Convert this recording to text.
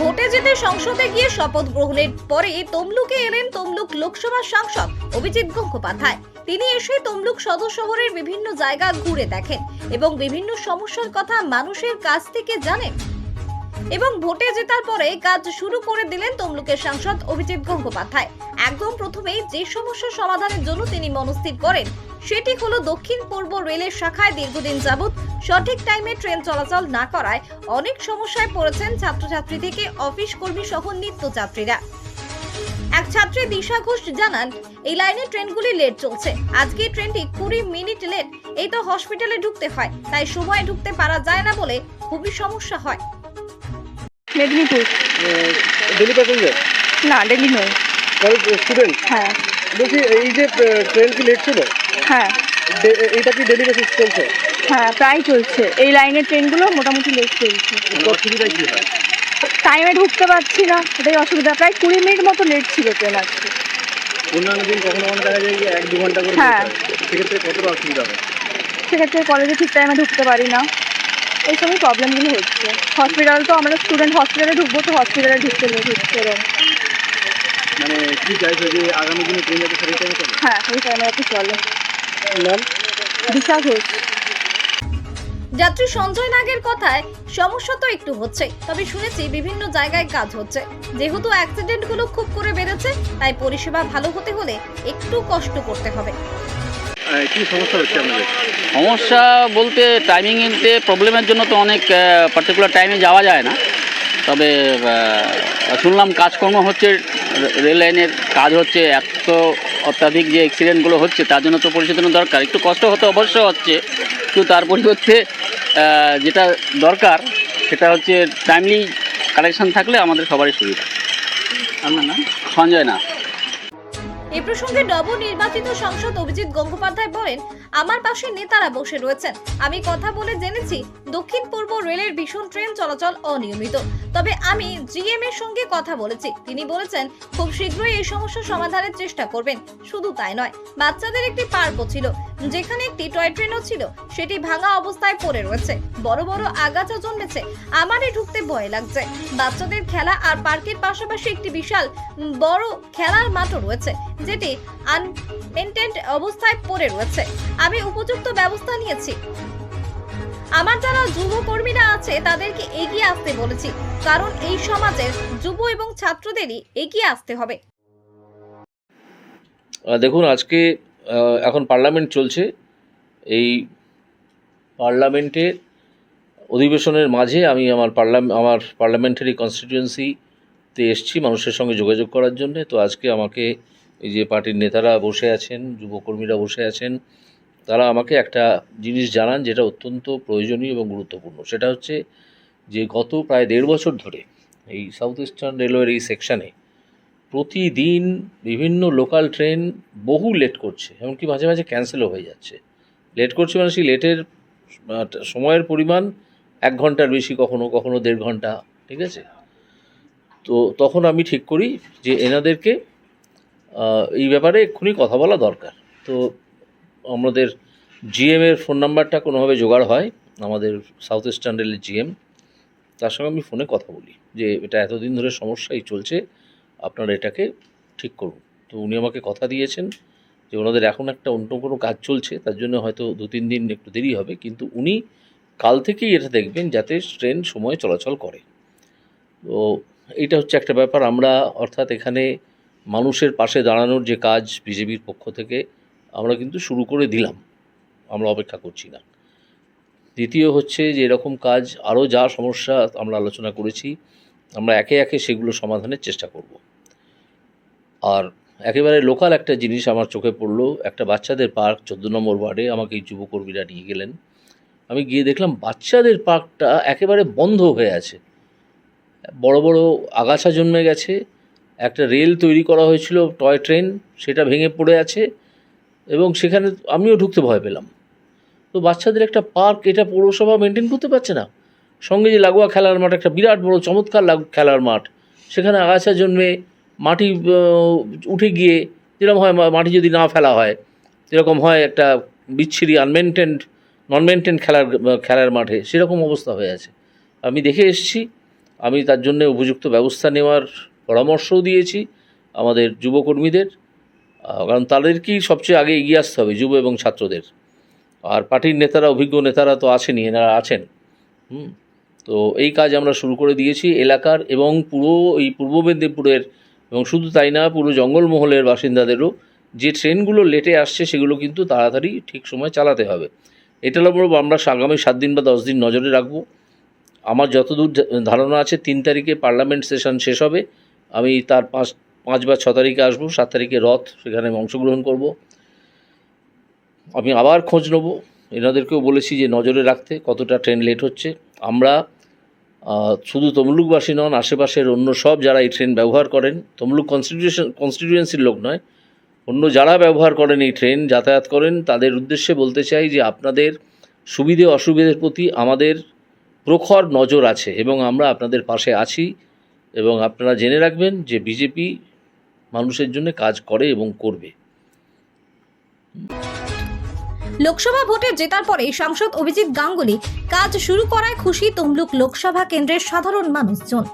ভোটে জিতে সংসদে গিয়ে শপথ গ্রহণের পরে তমলুকে এলেন তমলুক লোকসভা সাংসদ অভিজিৎ গঙ্গোপাধ্যায়। তিনি এসে তমলুক সদর শহরের বিভিন্ন জায়গা ঘুরে দেখেন এবং বিভিন্ন সমস্যার কথা মানুষের কাছ থেকে জানেন। এবং ভোটে জেতার পরে কাজ শুরু করে দিলেন তমলুকের সাংসদ অভিজিৎ গঙ্গোপাধ্যায়। একদম প্রথমেই যে সমস্যা সমাধানের জন্য তিনি মনস্থির করেন সেটি হলো দক্ষিণ পূর্ব রেলের শাখায় দীর্ঘদিন যাবৎ সঠিক টাইমে ট্রেন চলাচল না করায় অনেক সমস্যায় পড়েছেন ছাত্রছাত্রী থেকে অফিস কর্মী সহ নিত্যযাত্রীরা। এক ছাত্রী দিশা ঘোষ জানান এই লাইনে ট্রেনগুলি লেট চলছে। আজকে ট্রেনটি কুড়ি মিনিট লেট এই তো হসপিটালে ঢুকতে হয় তাই সময় ঢুকতে পারা যায় না বলে খুবই সমস্যা হয়। মেদিনীপুর। ডেলি প্যাসেঞ্জার না ডেলি নয়। স্টুডেন্ট হ্যাঁ। বলছি এই যে ট্রেন কি লেট ছিল? হ্যাঁ। এইটা কি ডেলি বেসিস চলছে? হ্যাঁ প্রায় চলছে। এই লাইনের ট্রেনগুলো মোটামুটি লেট চলছে। অসুবিধা কি হয়? টাইমে ঢুকতে পারছি না এটাই অসুবিধা। প্রায় কুড়ি মিনিট মতো লেট ছিল ট্রেন আজকে। অন্যান্য দিন কখনো কখনো দেখা যায় যে এক দু ঘণ্টা করে হ্যাঁ। সেক্ষেত্রে কতটা অসুবিধা হয়? সেক্ষেত্রে কলেজে ঠিক টাইমে ঢুকতে পারি না। এইসবই প্রবলেমগুলো হচ্ছে। হসপিটাল তো আমরা স্টুডেন্ট হসপিটালে ঢুকবো তো হসপিটালে ঢুকতে লেট হচ্ছে এরকম মানে কি চাইছো যে আগামী দিনে ট্রেন যাতে সঠিক টাইমে চলে? হ্যাঁ ওই টাইমে একটু চলে। নাম দিশা ঘোষ যাত্রী সঞ্জয় নাগের কথায় সমস্যা তো একটু হচ্ছে তবে শুনেছি বিভিন্ন জায়গায় কাজ হচ্ছে। যেহেতু অ্যাক্সিডেন্টগুলো খুব করে বেড়েছে তাই পরিষেবা ভালো হতে হলে একটু কষ্ট করতে হবে। কি সমস্যা হচ্ছে আপনাদের? সমস্যা বলতে টাইমিংতে প্রবলেমের জন্য তো অনেক পার্টিকুলার টাইমে যাওয়া যায় না। তবে শুনলাম কাজকর্ম হচ্ছে রেল লাইনের কাজ হচ্ছে এত অত্যাধিক যে অ্যাক্সিডেন্টগুলো হচ্ছে তার জন্য তো পরিচালনা দরকার। একটু কষ্ট হতে অবশ্য হচ্ছে কিন্তু তার পরিবর্তে যেটা দরকার সেটা হচ্ছে টাইমলি কালেকশন থাকলে আমাদের সবারই সুবিধা। আপনার নাম? সঞ্জয় না। এ প্রসঙ্গে নবনির্বাচিত সাংসদ অভিজিৎ গঙ্গোপাধ্যায় বলেন আমার পাশে নেতারা বসে রয়েছেন। আমি কথা বলে জেনেছি, দক্ষিণ পূর্ব রেলের ভীষণ ট্রেন চলাচল অনিয়মিত। তবে আমি জিএম এর সঙ্গে কথা বলেছি। তিনি বলেছেন, খুব শীঘ্রই এই সমস্যা সমাধানের চেষ্টা করবেন। শুধু তাই নয়, বাচ্চাদের একটি পার্কও ছিল, যেখানে একটি টয় ট্রেনও ছিল, সেটি ভাঙা অবস্থায় পড়ে রয়েছে। বড় বড় আগাছা জন্মেছে, আমারই ঢুকতে ভয় লাগছে। বাচ্চাদের খেলা আর পার্কের পাশাপাশি একটি বিশাল বড় খেলার মাঠও রয়েছে, যেটি আনমেনটেন্ড অবস্থায় পড়ে রয়েছে। আমি উপযুক্ত ব্যবস্থা নিয়েছি। আমার যারা যুব কর্মীরা আছে, তাদেরকে এগিয়ে আসতে বলেছি, কারণ এই সমাজের যুব এবং ছাত্রদেরই এগিয়ে আসতে হবে। দেখুন, আজকে এখন পার্লামেন্ট চলছে। এই পার্লামেন্টের অধিবেশনের মাঝে আমি আমার পার্লাম, আমার পার্লামেন্টারি কনস্টিটিউয়েন্সিতে এসেছি মানুষের সঙ্গে যোগাযোগ করার জন্য। তো আজকে আমাকে এই যে পার্টির নেতারা বসে আছেন, যুবকর্মীরা বসে আছেন তারা আমাকে একটা জিনিস জানান যেটা অত্যন্ত প্রয়োজনীয় এবং গুরুত্বপূর্ণ। সেটা হচ্ছে যে গত প্রায় দেড় বছর ধরে এই সাউথ ইস্টার্ন রেলওয়ের এই সেকশানে প্রতিদিন বিভিন্ন লোকাল ট্রেন বহু লেট করছে, এমনকি মাঝে মাঝে ক্যান্সেলও হয়ে যাচ্ছে। লেট করছে মানে সেই লেটের সময়ের পরিমাণ এক ঘণ্টার বেশি কখনো কখনো দেড় ঘণ্টা, ঠিক আছে? তো তখন আমি ঠিক করি যে এনাদেরকে এই ব্যাপারে এক্ষুনি কথা বলা দরকার। তো আমাদের জিএমের ফোন নাম্বারটা কোনোভাবে জোগাড় হয়, আমাদের সাউথ ইস্টার্ন রেলের জিএম তার সঙ্গে আমি ফোনে কথা বলি যে এটা এতদিন ধরে সমস্যাই চলছে, আপনারা এটাকে ঠিক করুন। তো উনি আমাকে কথা দিয়েছেন যে ওনাদের এখন একটা অন্য কোনো কাজ চলছে, তার জন্য হয়তো দু তিন দিন একটু দেরি হবে, কিন্তু উনি কাল থেকেই এটা দেখবেন যাতে ট্রেন সময়ে চলাচল করে। তো এইটা হচ্ছে একটা ব্যাপার, আমরা অর্থাৎ এখানে মানুষের পাশে দাঁড়ানোর যে কাজ বিজেপির পক্ষ থেকে আমরা কিন্তু শুরু করে দিলাম। আমরা অপেক্ষা করছি না। দ্বিতীয় হচ্ছে যে এরকম কাজ আরও যা সমস্যা আমরা আলোচনা করেছি, আমরা একে একে সেগুলো সমাধানের চেষ্টা করব। আর একেবারে লোকাল একটা জিনিস আমার চোখে পড়ল, একটা বাচ্চাদের পার্ক, চোদ্দ নম্বর ওয়ার্ডে আমাকে এই যুবকর্মীরা নিয়ে গেলেন। আমি গিয়ে দেখলাম বাচ্চাদের পার্কটা একেবারে বন্ধ হয়ে আছে। বড় বড় আগাছা জন্মে গেছে, একটা রেল তৈরি করা হয়েছিল, টয় ট্রেন, সেটা ভেঙে পড়ে আছে। এবং সেখানে আমিও ঢুকতে ভয় পেলাম। তো বাচ্চাদের একটা পার্ক, এটা পৌরসভা মেনটেন করতে পারছে না। সঙ্গে যে লাগোয়া খেলার মাঠ, একটা বিরাট বড় চমৎকার লাগ খেলার মাঠ। সেখানে আগাছা জন্মে মাটি উঠে গিয়ে যেরকম হয় মাটি যদি না ফেলা হয় যেরকম হয় একটা বিচ্ছিরি আনমেনটেন্ড নন মেনটেন খেলার খেলার মাঠে। সেরকম অবস্থা হয়ে আছে। আমি দেখে এসেছি। আমি তার জন্য উপযুক্ত ব্যবস্থা নেওয়ার পরামর্শও দিয়েছি আমাদের যুবকর্মীদের। কারণ তাদেরকেই সবচেয়ে আগে এগিয়ে আসতে হবে যুব এবং ছাত্রদের? আর পার্টির নেতারা, অভিজ্ঞ নেতারা তো আছেনই এনারা আছেন। হুম? তো এই কাজ আমরা শুরু করে দিয়েছি এলাকার এবং পুরো, এই পূর্ব মেদিনীপুরের এবং শুধু তাই না, পুরো জঙ্গলমহলের বাসিন্দাদেরও যে ট্রেনগুলো লেটে আসছে সেগুলো কিন্তু তাড়াতাড়ি ঠিক সময় চালাতে হবে। এটা হলো আমরা আগামী সাত দিন বা দশ দিন নজরে রাখব। আমার যতদূর ধারণা আছে, তিন তারিখে পার্লামেন্ট সেশন শেষ হবে। আমি তার পাঁচ পাঁচ বা ছ তারিখে আসব, সাত তারিখে রথ, সেখানে অংশগ্রহণ করব। আমি আবার খোঁজ নেব। এনাদেরকেও বলেছি যে নজরে রাখতে কতটা ট্রেন লেট হচ্ছে। আমরা শুধু তমলুকবাসী নন, আশেপাশের অন্য সব যারা এই ট্রেন ব্যবহার করেন, তমলুক কনস্টিটিউশন কনস্টিটিউয়েন্সির লোক নয়, অন্য যারা ব্যবহার করেন এই ট্রেন যাতায়াত করেন, তাদের উদ্দেশ্যে বলতে চাই যে আপনাদের সুবিধে অসুবিধের প্রতি আমাদের প্রখর নজর আছে এবং আমরা আপনাদের পাশে আছি এবং আপনারা জেনে রাখবেন যে বিজেপি মানুষের জন্য কাজ করে এবং করবে। লোকসভা ভোটে জেতার পরে সাংসদ অভিজিৎ গাঙ্গুলি কাজ শুরু করায় খুশি তমলুক লোকসভা কেন্দ্রের সাধারণ মানুষজন।